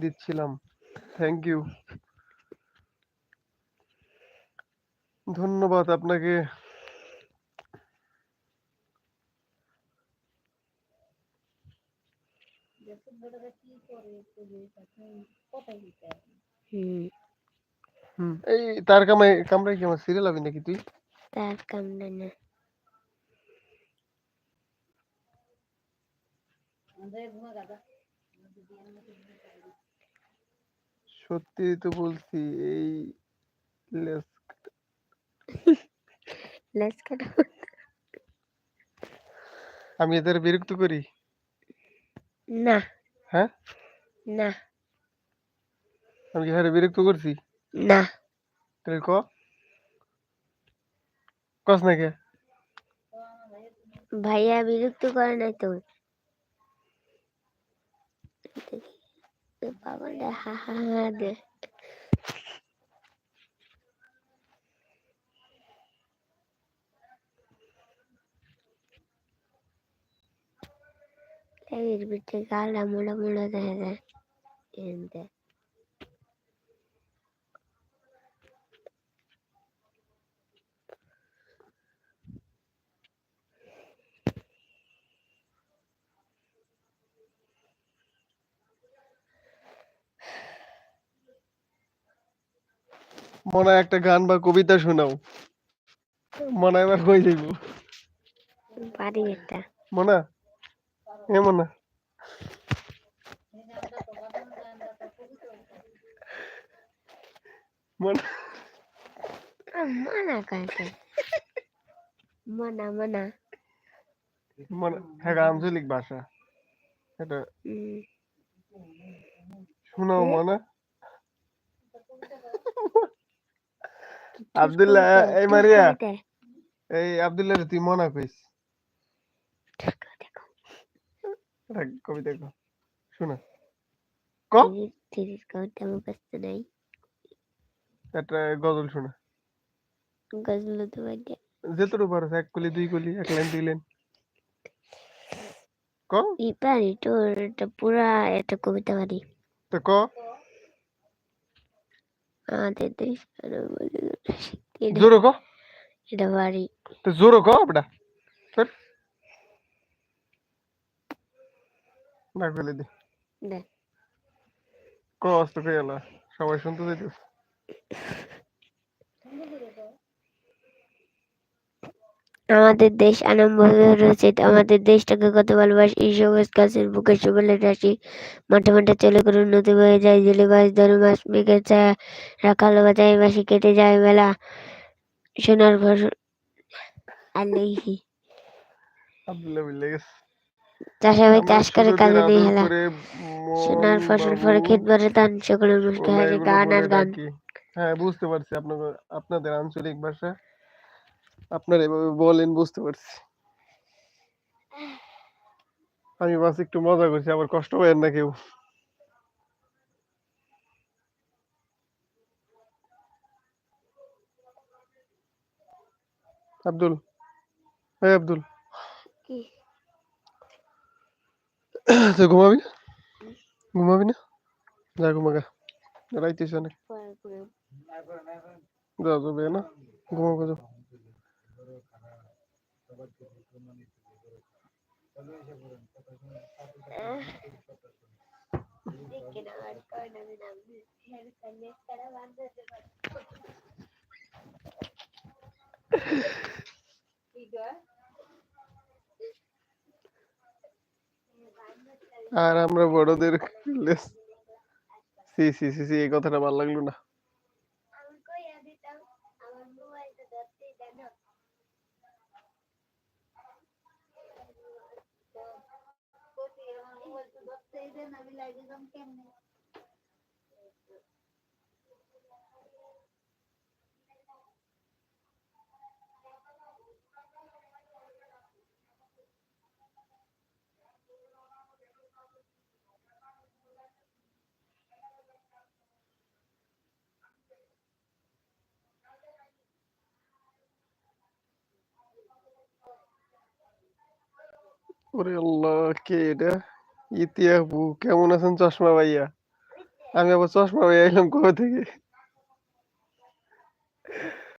দিচ্ছিলাম thank you ধন্যবাদ আপনাকে হুম হুম এই তার কামাই কামরাই কি আমার সিরিয়াল হবি নাকি তুই তার কামড়ে না সত্যি তো বলছি এই লেস লেস কাটা আমি এদের বিরক্ত করি? না। হ্যাঁ? না। আমি কি হারে বিরক্ত করছি? না। তাহলে ক? কস না কে? ভাইয়া বিরক্ত করে নাই তো। இருக்கு பவன்டா அது விட்டு கால முள முளதான் இந்த মনে হয় একটা গান বা কবিতা শোনাও। মনে হয় এবার হয়ে যাইব। পারি এটা মনা? এ মনা। মনা? মানা কাকে মানা মানা। মনা হ্যাঁ আঞ্চলিক ভাষা? এটা শোনাও? মনা। আব্দুল্লাহ এই মারিয়া। এই আব্দুল্লাহ তুই মনা কইস। এটা কবিতা ক শোনা। ক? তিরিশ- কবিতা মুখস্থ নাই। একটা গজল শোনা। গজল তো বাদে যেতটুকু পারো এক কলি দুই কলি এক লাইন দুই লাইন। ক? ই পারি তোর এটা পুরা একটা কবিতা পারি তো ক? আমাদের দেশ। এটা- জোরে ক এটা পারি তো জোরে ক তোর না দে দেখ ক কই সবাই শুনতে যাইতেছে আমাদের দেশ আনন্দভাবে রয়েছে। আমাদের দেশটাকে কত ভালোবাসি এই সবুজ গাছের বুকে সুবলের রাশি। মাঠে মাঠে চলে করে নদী বয়ে যায়। জেলে মাছ ধরে মাছ মেঘের ছায়া রাখাল বাজায় বাসি কেটে যায় বেলা সোনার আল্লাহি আব্দুল্লাহ চাষাবাই চাষ করে কাজে নেই হেলা। সোনার ফসল পরে ক্ষেত ভরে ধান সকলের মুখে হাসি গান আর গান। হ্যাঁ বুঝতে পারছি আপনাদের আঞ্চলিক ভাষা। আপনারা এভাবে বলেন বুঝতে পারছি। আমি বাস একটু মজা করছি আবার কষ্ট পাবেন না কেউ। আব্দুল হ্যাঁ আব্দুল। তুই ঘুমাবি না? ঘুমাবি না? যা ঘুমাগা। রাইতেছ অনেক পরে করে যা যাবে না? ঘুমাবো যাও আর আমরা বড়দের সি সি সি সি এই কথাটা ভালো লাগল না আমি কইয়া দিতাম আমার মোবাইলটা ধরতেই দেয় না কোটি আমার মোবাইলটা ধরতেই দেয় না আমি লাগে যাম কেমনে ওরে আল্লাহ কে এটা ইতিহাবু কেমন আছেন চশমা ভাইয়া? আমি আবার চশমা ভাইয়া এলাম কোথা থেকে?